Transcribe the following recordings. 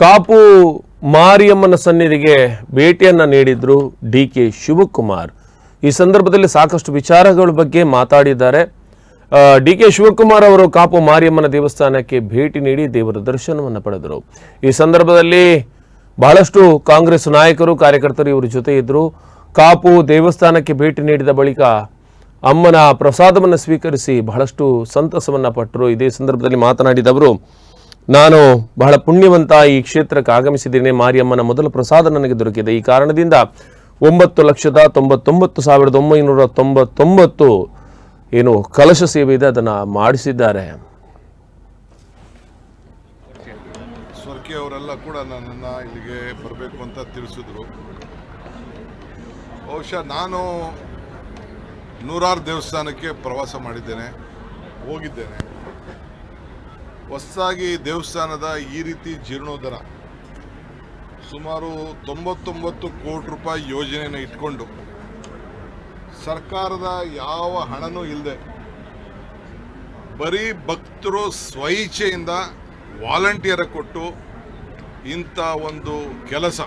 ಕಾಪು ಮಾರಿಯಮ್ಮನ ಸನ್ನಿಧಿಗೆ ಭೇಟಿಯನ್ನು ನೀಡಿದ್ರು ಡಿ ಕೆ ಶಿವಕುಮಾರ್. ಈ ಸಂದರ್ಭದಲ್ಲಿ ಸಾಕಷ್ಟು ವಿಚಾರಗಳ ಬಗ್ಗೆ ಮಾತಾಡಿದ್ದಾರೆ. ಡಿ ಕೆ ಶಿವಕುಮಾರ್ ಅವರು ಕಾಪು ಮಾರಿಯಮ್ಮನ ದೇವಸ್ಥಾನಕ್ಕೆ ಭೇಟಿ ನೀಡಿ ದೇವರ ದರ್ಶನವನ್ನು ಪಡೆದರು. ಈ ಸಂದರ್ಭದಲ್ಲಿ ಬಹಳಷ್ಟು ಕಾಂಗ್ರೆಸ್ ನಾಯಕರು, ಕಾರ್ಯಕರ್ತರು ಇವರ ಜೊತೆ ಇದ್ದರು ಕಾಪು ದೇವಸ್ಥಾನಕ್ಕೆ ಭೇಟಿ ನೀಡಿದ ಬಳಿಕ ಅಮ್ಮನ ಪ್ರಸಾದವನ್ನು ಸ್ವೀಕರಿಸಿ ಬಹಳಷ್ಟು ಸಂತಸವನ್ನ ಪಟ್ಟರು. ಇದೇ ಸಂದರ್ಭದಲ್ಲಿ ಮಾತನಾಡಿದವರು ನಾನು ಬಹಳ ಪುಣ್ಯವಂತ ಈ ಕ್ಷೇತ್ರಕ್ಕೆ ಆಗಮಿಸಿದ್ದೇನೆ. ಮಾರಿಯಮ್ಮನ ಮೊದಲ ಪ್ರಸಾದ ನನಗೆ ದೊರಕಿದೆ. ಈ ಕಾರಣದಿಂದ ಒಂಬತ್ತು ಲಕ್ಷದ ತೊಂಬತ್ತೊಂಬತ್ತು ಸಾವಿರದ ಒಂಬೈನೂರ ತೊಂಬತ್ತೊಂಬತ್ತು ಏನು ಕಲಶ ಸೇವೆ ಇದೆ, ಅದನ್ನು ಮಾಡಿಸಿದ್ದಾರೆ. ಅವರೆಲ್ಲ ಕೂಡ ನನ್ನನ್ನು ಇಲ್ಲಿಗೆ ಬರಬೇಕು ಅಂತ ತಿಳಿಸಿದ್ರು. ಬಹುಶಃ ನಾನು ನೂರಾರು ದೇವಸ್ಥಾನಕ್ಕೆ ಪ್ರವಾಸ ಮಾಡಿದ್ದೇನೆ, ಹೋಗಿದ್ದೇನೆ. ಹೊಸದಾಗಿ ದೇವಸ್ಥಾನದ ಈ ರೀತಿ ಜೀರ್ಣೋದ್ಧಾರ ಸುಮಾರು ತೊಂಬತ್ತೊಂಬತ್ತು ಕೋಟಿ ರೂಪಾಯಿ ಯೋಜನೆಯನ್ನು ಇಟ್ಕೊಂಡು ಸರ್ಕಾರದ ಯಾವ ಹಣನೂ ಇಲ್ಲದೆ ಬರೀ ಭಕ್ತರು ಸ್ವಇಚ್ಛೆಯಿಂದ ವಾಲಂಟಿಯರ ಕೊಟ್ಟು ಇಂಥ ಒಂದು ಕೆಲಸ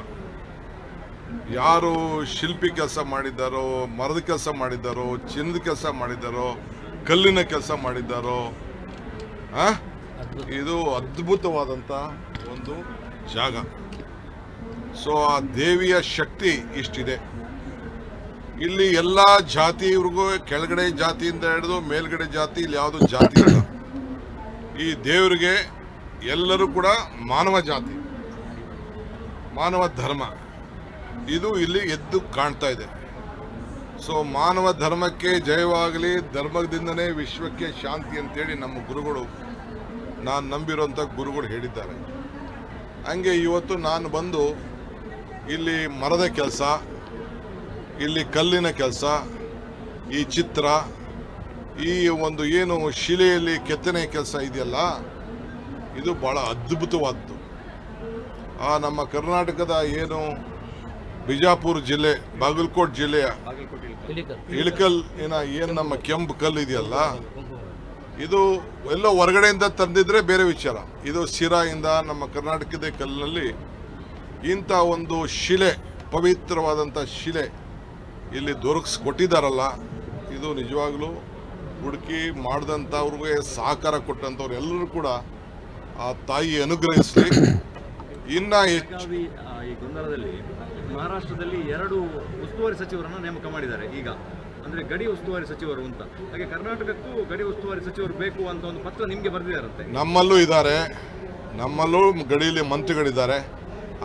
ಯಾರು ಶಿಲ್ಪಿ ಕೆಲಸ ಮಾಡಿದ್ದಾರೋ, ಮರದ ಕೆಲಸ ಮಾಡಿದ್ದಾರೋ, ಚಿನ್ನದ ಕೆಲಸ ಮಾಡಿದ್ದಾರೋ, ಕಲ್ಲಿನ ಕೆಲಸ ಮಾಡಿದ್ದಾರೋ, ಆ? ಇದು ಅದ್ಭುತವಾದಂಥ ಒಂದು ಜಾಗ. ಸೊ ಆ ದೇವಿಯ ಶಕ್ತಿ ಇಷ್ಟಿದೆ. ಇಲ್ಲಿ ಎಲ್ಲ ಜಾತಿಯವ್ರಿಗೂ ಕೆಳಗಡೆ ಜಾತಿಯಿಂದ ಹಿಡಿದು ಮೇಲ್ಗಡೆ ಜಾತಿ, ಇಲ್ಲಿ ಯಾವುದು ಜಾತಿ ಇಲ್ಲ. ಈ ದೇವರಿಗೆ ಎಲ್ಲರೂ ಕೂಡ ಮಾನವ ಜಾತಿ, ಮಾನವ ಧರ್ಮ. ಇದು ಇಲ್ಲಿ ಎದ್ದು ಕಾಣ್ತಾ ಇದೆ. ಸೊ ಮಾನವ ಧರ್ಮಕ್ಕೆ ಜಯವಾಗಲಿ, ಧರ್ಮದಿಂದನೇ ವಿಶ್ವಕ್ಕೆ ಶಾಂತಿ ಅಂತೇಳಿ ನಮ್ಮ ಗುರುಗಳು ನಾನು ನಂಬಿರುವಂಥ ಗುರುಗಳು ಹೇಳಿದ್ದಾರೆ. ಹಂಗೆ ಇವತ್ತು ನಾನು ಬಂದು ಇಲ್ಲಿ ಮರದ ಕೆಲಸ ಇಲ್ಲಿ ಕಲ್ಲಿನ ಕೆಲಸ ಈ ಚಿತ್ರ ಈ ಒಂದು ಏನು ಶಿಲೆಯಲ್ಲಿ ಕೆತ್ತನೆ ಕೆಲಸ ಇದೆಯಲ್ಲ ಇದು ಭಾಳ ಅದ್ಭುತವಾದ್ದು. ಆ ನಮ್ಮ ಕರ್ನಾಟಕದ ಏನು ಬಿಜಾಪುರ ಜಿಲ್ಲೆ ಬಾಗಲಕೋಟ್ ಜಿಲ್ಲೆಯ ಇಳಕಲ್ ಏನ ಏನು ನಮ್ಮ ಕೆಂಪು ಕಲ್ಲು ಇದೆಯಲ್ಲ ಇದು ಎಲ್ಲೋ ಹೊರಗಡೆಯಿಂದ ತಂದಿದ್ರೆ ಬೇರೆ ವಿಚಾರ. ಇದು ಶಿರಾಯಿಂದ ನಮ್ಮ ಕರ್ನಾಟಕದ ಕಲ್ಲಿನಲ್ಲಿ ಇಂಥ ಒಂದು ಶಿಲೆ, ಪವಿತ್ರವಾದಂಥ ಶಿಲೆ ಇಲ್ಲಿ ದೊರಕಿಸ್ಕೊಟ್ಟಿದ್ದಾರಲ್ಲ ಇದು ನಿಜವಾಗ್ಲೂ ಹುಡುಕಿ ಮಾಡಿದಂಥವ್ರಿಗೆ ಸಹಕಾರ ಕೊಟ್ಟಂಥವ್ರು ಎಲ್ಲರೂ ಕೂಡ ಆ ತಾಯಿ ಅನುಗ್ರಹಿಸಲಿ. ಇನ್ನ ಹೆಚ್ಚು ಈ ಗೊಂದಲದಲ್ಲಿ ಮಹಾರಾಷ್ಟ್ರದಲ್ಲಿ ಎರಡು ಉಸ್ತುವಾರಿ ಸಚಿವರನ್ನು ನೇಮಕ ಮಾಡಿದ್ದಾರೆ ಈಗ. ಅಂದ್ರೆ ಗಡಿ ಉಸ್ತುವಾರಿ ಸಚಿವರು ಅಂತ. ಹಾಗೆ ಕರ್ನಾಟಕಕ್ಕೂ ಗಡಿ ಉಸ್ತುವಾರಿ ಸಚಿವರು ಬೇಕು ಅಂತ ಒಂದು ಪತ್ರ ನಿಮಗೆ ಬರೆದಿದ್ದಾರಂತೆ ನಮ್ಮಲ್ಲೂ ಇದ್ದಾರೆ. ನಮ್ಮಲ್ಲೂ ಗಡಿಯಲ್ಲಿ ಮಂತ್ರಿಗಳಿದ್ದಾರೆ.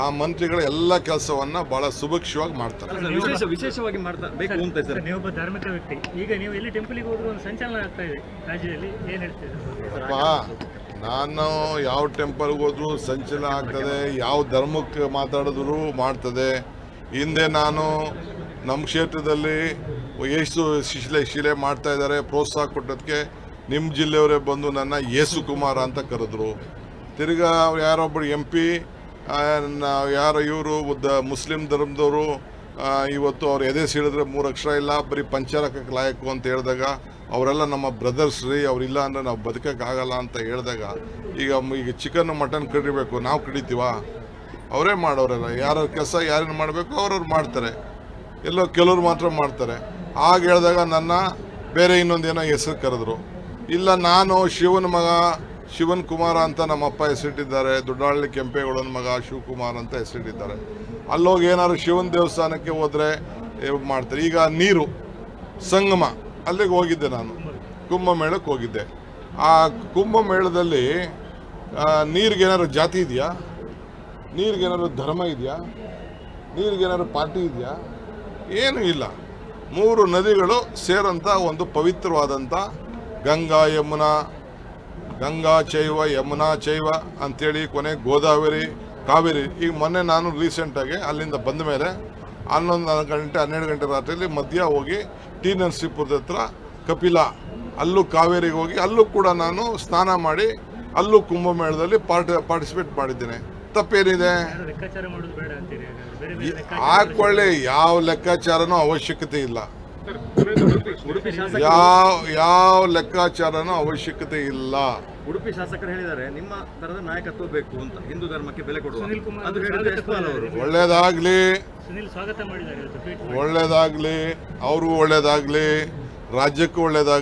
ಆ ಮಂತ್ರಿಗಳ ಎಲ್ಲ ಕೆಲಸವನ್ನ ಬಹಳ ಸುಭಿಕ್ಷವಾಗಿ ಮಾಡ್ತಾರೆ. ವಿಶೇಷ ವಿಶೇಷವಾಗಿ ಮಾಡ್ತಾರೆ ಬೇಕು ಅಂತ ಸರ್. ನೀವೊಬ್ಬ ಧಾರ್ಮಿಕ ವ್ಯಕ್ತಿ. ಈಗ ನೀವು ಎಲ್ಲಿ ಟೆಂಪಲಿಗೆ ಹೋದ್ರು ಒಂದು ಸಂಚಲನ ಆಗ್ತಾ ಇದೆ. ರಾಜ್ಯದಲ್ಲಿ ಏನ್ ಹೇಳ್ತೀರಾ? ಅಪ್ಪ ನಾನು ಯಾವ ಟೆಂಪಲ್ಗೆ ಹೋದ್ರು ಸಂಚಲನ ಆಗ್ತದೆ ಯಾವ ಧರ್ಮಕ್ಕೆ ಮಾತಾಡಿದ್ರು ಮಾಡ್ತದೆ. ಹಿಂದೆ ನಾನು ನಮ್ಮ ಕ್ಷೇತ್ರದಲ್ಲಿ ಎಷ್ಟು ಶಿಲೆ ಶಿಲೆ ಮಾಡ್ತಾ ಇದ್ದಾರೆ, ಪ್ರೋತ್ಸಾಹ ಕೊಟ್ಟದಕ್ಕೆ ನಿಮ್ಮ ಜಿಲ್ಲೆಯವರೇ ಬಂದು ನನ್ನ ಯೇಸು ಕುಮಾರ ಅಂತ ಕರೆದ್ರು. ತಿರ್ಗಾ ಯಾರೊಬ್ಬರು ಎಂ ಪಿ ಯಾರು ಇವರು, ಉದ್ದ, ಮುಸ್ಲಿಂ ಧರ್ಮದವರು ಇವತ್ತು ಅವ್ರು ಎದೆ ಸೀಳಿದ್ರೆ ಮೂರು ಅಕ್ಷರ ಇಲ್ಲ, ಬರೀ ಪಂಚರಕಕ್ಕೆ ಲಾಯಕು ಅಂತ ಹೇಳಿದಾಗ ಅವರೆಲ್ಲ ನಮ್ಮ ಬ್ರದರ್ಸ್ ರೀ, ಅವರಿಲ್ಲ ಅಂದರೆ ನಾವು ಬದುಕೋಕ್ಕಾಗಲ್ಲ ಅಂತ ಹೇಳಿದಾಗ, ಈಗ ಈಗ ಚಿಕನ್, ಮಟನ್ ಕಡಿಬೇಕು, ನಾವು ಕಡಿತೀವ? ಅವರೇ ಮಾಡೋರೆಲ್ಲ, ಯಾರ ಕೆಲಸ ಯಾರೇನು ಮಾಡಬೇಕು ಅವ್ರವ್ರು ಮಾಡ್ತಾರೆ. ಎಲ್ಲೋ ಕೆಲವ್ರು ಮಾತ್ರ ಮಾಡ್ತಾರೆ. ಆಗ ಹೇಳಿದಾಗ ನನ್ನ ಬೇರೆ ಇನ್ನೊಂದೇನೋ ಹೆಸರು ಕರೆದ್ರು. ಇಲ್ಲ, ನಾನು ಶಿವನ ಮಗ, ಶಿವನ್ ಕುಮಾರ ಅಂತ ನಮ್ಮಪ್ಪ ಹೆಸರಿಟ್ಟಿದ್ದಾರೆ. ದೊಡ್ಡಹಳ್ಳಿ ಕೆಂಪೇಗೌಡನ ಮಗ ಶಿವಕುಮಾರ್ ಅಂತ ಹೆಸರಿಟ್ಟಿದ್ದಾರೆ. ಅಲ್ಲೋಗಿ ಏನಾದ್ರು ಶಿವನ ದೇವಸ್ಥಾನಕ್ಕೆ ಹೋದರೆ ಮಾಡ್ತಾರೆ. ಈಗ ನೀರು, ಸಂಗಮ, ಅಲ್ಲಿಗೆ ಹೋಗಿದ್ದೆ ನಾನು. ಕುಂಭಮೇಳಕ್ಕೆ ಹೋಗಿದ್ದೆ. ಆ ಕುಂಭಮೇಳದಲ್ಲಿ ನೀರಿಗೇನಾದ್ರು ಜಾತಿ ಇದೆಯಾ? ನೀರಿಗೇನಾದ್ರು ಧರ್ಮ ಇದೆಯಾ? ನೀರಿಗೇನಾದ್ರು ಪಾರ್ಟಿ ಇದೆಯಾ? ಏನೂ ಇಲ್ಲ. ಮೂರು ನದಿಗಳು ಸೇರಂತ ಒಂದು ಪವಿತ್ರವಾದಂಥ ಗಂಗಾ ಯಮುನಾ. ಗಂಗಾ ಚೈವ, ಯಮುನಾ ಚೈವ ಅಂಥೇಳಿ ಕೊನೆ ಗೋದಾವರಿ, ಕಾವೇರಿ. ಈಗ ಮೊನ್ನೆ ನಾನು ರೀಸೆಂಟಾಗಿ ಅಲ್ಲಿಂದ ಬಂದ ಮೇಲೆ ಹನ್ನೊಂದು ಗಂಟೆ, ಹನ್ನೆರಡು ಗಂಟೆ ರಾತ್ರಿಯಲ್ಲಿ ಮಧ್ಯ ಹೋಗಿ ಟಿ ನರಸೀಪುರದ ಹತ್ರ ಕಪಿಲ. ಅಲ್ಲೂ ಕಾವೇರಿಗೆ ಹೋಗಿ, ಅಲ್ಲೂ ಕೂಡ ನಾನು ಸ್ನಾನ ಮಾಡಿ, ಅಲ್ಲೂ ಕುಂಭಮೇಳದಲ್ಲಿ ಪಾರ್ಟಿ ಪಾರ್ಟಿಸಿಪೇಟ್ ಮಾಡಿದ್ದೇನೆ. ತಪ್ಪೇನಿದೆ? ಹಾಕೊಳ್ಳಿ ಯಾವ ಲೆಕ್ಕಾಚಾರನೂ ಅವಶ್ಯಕತೆ ಇಲ್ಲ. ಯಾವ ಯಾವ ಲೆಕ್ಕಾಚಾರನೂ ಅವಶ್ಯಕತೆ ಇಲ್ಲ. ಉಡುಪಿ ಶಾಸಕರು ಹೇಳಿದ್ದಾರೆ ನಿಮ್ಮ ತರದ ನಾಯಕತ್ವ ಬೇಕು ಅಂತ ಹಿಂದೂ ಧರ್ಮಕ್ಕೆ ಬೆಲೆ ಕೊಡುವ ಒಳ್ಳೇದಾಗ್ಲಿ. ಸುನಿಲ್ ಸ್ವಾಗತ ಮಾಡಿದ್ದಾರೆ ಇವತ್ತು ಒಳ್ಳೇದಾಗ್ಲಿ. ಅವ್ರಿಗೂ ಒಳ್ಳೇದಾಗ್ಲಿ. ರಾಜ್ಯಕ್ಕೂ ಒಳ್ಳೇದಾಗ್ಲಿ.